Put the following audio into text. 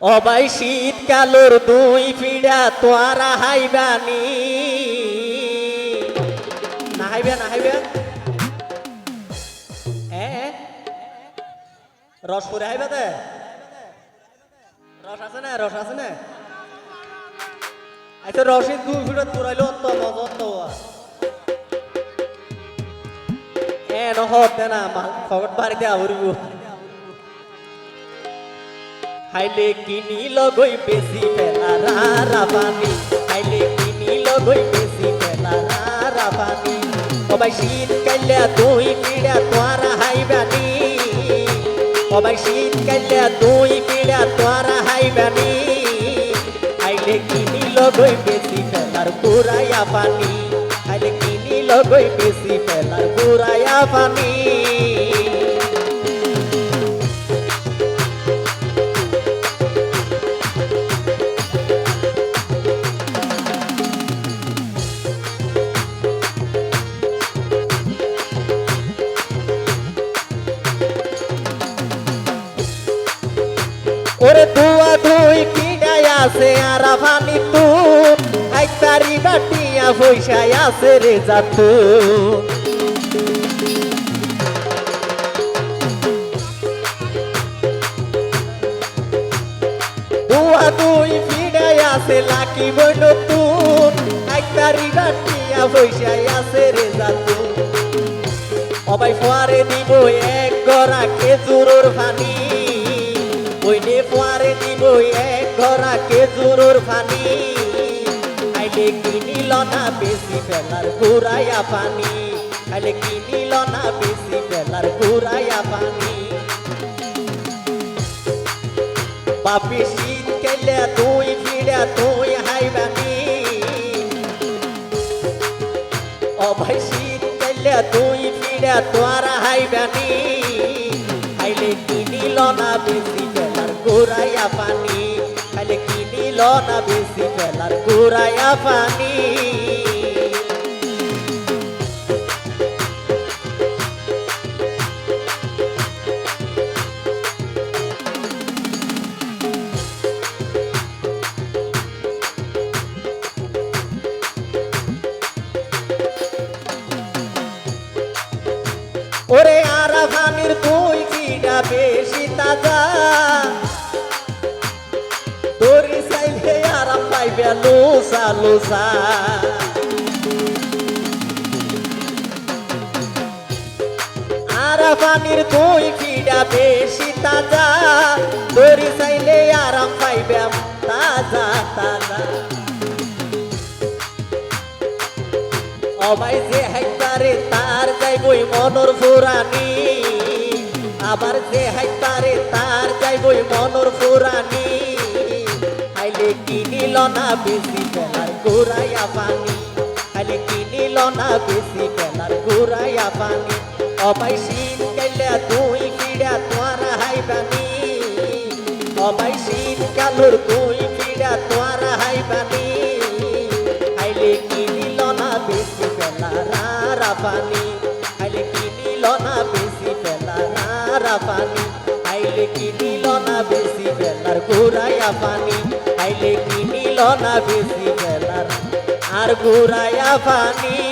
অবাই শীতকালোর দুই পিড়া তোয়ারা হাইবানি না। হাইবে না হাইবে? রস করে হাইবে দে রস আছে না, রস আছে না? আচ্ছা রসের দুই পিড়া তোরাইলো অত মজা অত এ নহতে না ফগট বাড়িতে আবরব হাইলে কিনি লগই বেশি পেলা রারা পানি হাইলে কিনি লগই বেশি পেলা রারা পানি সবাই শীত কাইলে দুই পিড়া তোয়ারা হাইবানি। সবাই শীত কাইলে দুই পিড়া তোয়ারা হাইবানি। হাইলে কিনি লগই বেশি পেলার পুরাইয়া পানি। হাইলে কিনি লগই বেশি পেলার পুরাইয়া পানি। ওরে দুয়া দুই কিডাই আছে, আর ভানি তু। এক তারি বাটিয়া পয়সায় আছে রে যাতু দুয়া দুই আছে, লাকি বই নতুন এক তারি বাটিয়া পয়সায় আছে রে যাতু অবাই ফোয়ারে দিব এক গড়া খেজুরোর পানি। ওইনে ফোয়ারে দিব এক গড়া খেজুরোর পানি। আইলে কিনিল না বেশি বেলার ঘুরাইয়া পানি। আইলে কিনিল না বেশি বেলার ঘুরাইয়া পানি। বাপি শীত কেলে তুই ফিরে, তুই হাইবানি অভয় শীত কাইলে তুই ফিরে, তোয়ারা হাইবানি খাইলে কিনিল না বেশি ঘুরাইয়া পানি। খাইলে কিনিল না বেশি বেলার ঘুরাইয়া পানি। ওরে লুসা লুসা আরাফানির তুই কিডা বেশি তাজা তোরি চাইলে আরাম পাইবে তাজা তাজা। অবাই যে হাইতারে তার যাইবই মনর ফুরানি, আবার যে হাইতারে তার যাইবই মনর ফুরানি। কিনিল না বেশি বেলার ঘুরাইয়া পানি। আইলে কিনিল না বেশি বেলার ঘুরাইয়া পানি। অবাই শীত কাইলে তুই পিড়া তোয়ারা হাইবানি অবাই শীত কালুর তুই পিড়া হাইবানি আইলে কিনিল না বেশি বেলা রারা পানি। আইলে কিনিল না বেশি বেলার ঘুরাইয়া পানি। না বেশি বেলার আর ঘুরাইয়া পানি